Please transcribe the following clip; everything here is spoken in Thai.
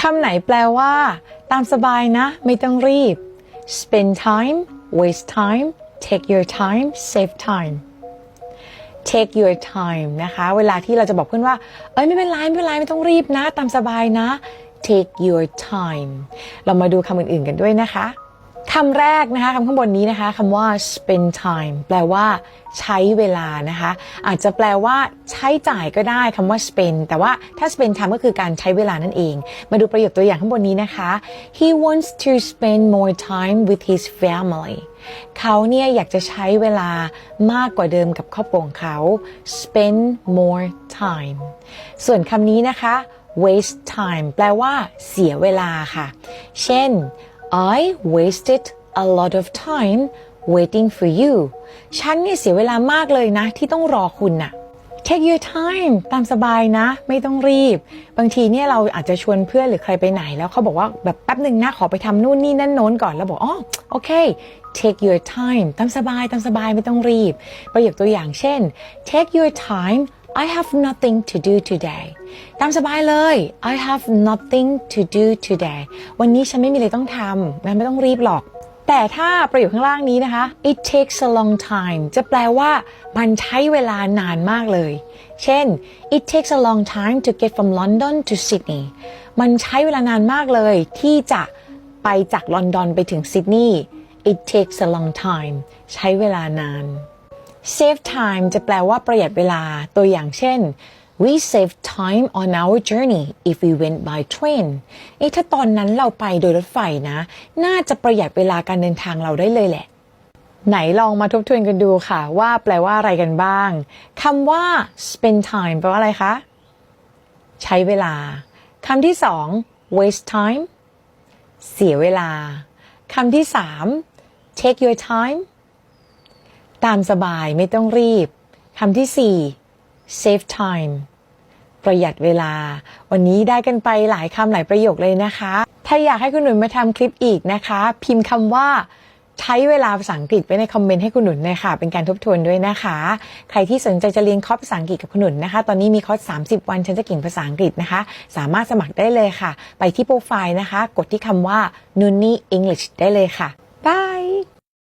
คำไหนแปลว่า ตามสบายนะ ไม่ต้องรีบ spend time waste time take your time save time take your time นะคะ เวลาที่เราจะบอกเพื่อนว่า เอ้ยไม่เป็นไรไม่เป็นไรไม่ต้องรีบนะ ตามสบายนะ take your time เรามาดูคำอื่นๆกันด้วยนะคะ คำแรกนะคะคำข้างบนนี้นะคะคำว่า spend time แปลว่า ใช้เวลานะคะ อาจจะแปลว่า ใช้จ่ายก็ได้คำว่า spend แต่ว่าถ้า spend time ก็คือการใช้เวลานั่นเอง มาดูประโยคตัวอย่างข้างบนนี้นะคะ he wants to spend more time with his family เขาเนี่ยอยากจะใช้เวลามากกว่าเดิมกับครอบครัวของเขา spend more time ส่วนคำนี้นะคะ waste time แปลว่า เสียเวลาค่ะ เช่น I wasted a lot of time waiting for you ฉันเนี่ยเสียเวลามากเลยนะ ที่ต้องรอคุณน่ะ Take your time ตามสบายนะ ไม่ต้องรีบ บางทีเนี่ยเราอาจจะชวนเพื่อนหรือใครไปไหน แล้วเขาบอกว่าแบบแป๊บหนึ่งนะ ขอไปทำนู่นนี่นั่นโน้นก่อน แล้วบอกอ๋อโอเค take your time ตามสบายตามสบายไม่ต้องรีบ ประโยคตัวอย่างเช่น take your time I have nothing to do today ตามสบายเลย I have nothing to do today วันนี้ฉันไม่มีอะไรต้องทำงั้นไม่ต้องรีบหรอก แต่ถ้าประโยคข้างล่างนี้นะคะ it takes a long time จะแปลว่ามันใช้เวลานานมากเลย เช่น it takes a long time to get from London to Sydney มันใช้เวลานานมากเลย ที่จะไปจากลอนดอนไปถึงซิดนีย์ it takes a long time ใช้เวลานาน save time จะแปลว่าประหยัดเวลา ตัวอย่างเช่น we save time on our journey if we went by train เอ๊ะถ้าตอนนั้นเราไปโดยรถไฟนะ น่าจะประหยัดเวลาการเดินทางเราได้เลยแหละ ไหนลองมาทบทวนกันดูค่ะ ว่าแปลว่าอะไรกันบ้าง คำว่า spend time แปลว่าอะไรคะ ใช้เวลา คำที่สอง waste time เสียเวลา คำที่สาม take your time ตามสบายไม่ต้องรีบคำที่สี่ save time ประหยัดเวลา วันนี้ได้กันไปหลายคำหลายประโยคเลยนะคะ ถ้าอยากให้คุณหนุนมาทำคลิปอีกนะคะ พิมพ์คำว่าใช้เวลาภาษาอังกฤษไว้ในคอมเมนต์ให้คุณหนุนเลยค่ะ เป็นการทบทวนด้วยนะคะ ใครที่สนใจจะเรียนคอร์สภาษาอังกฤษกับคุณหนุนนะคะ ตอนนี้มีคอร์ส 30 วันฉันจะเก่งภาษาอังกฤษนะคะ สามารถสมัครได้เลยค่ะ ไปที่โปรไฟล์นะคะ กดที่คำว่า n u n n y English ได้เลยค่ะ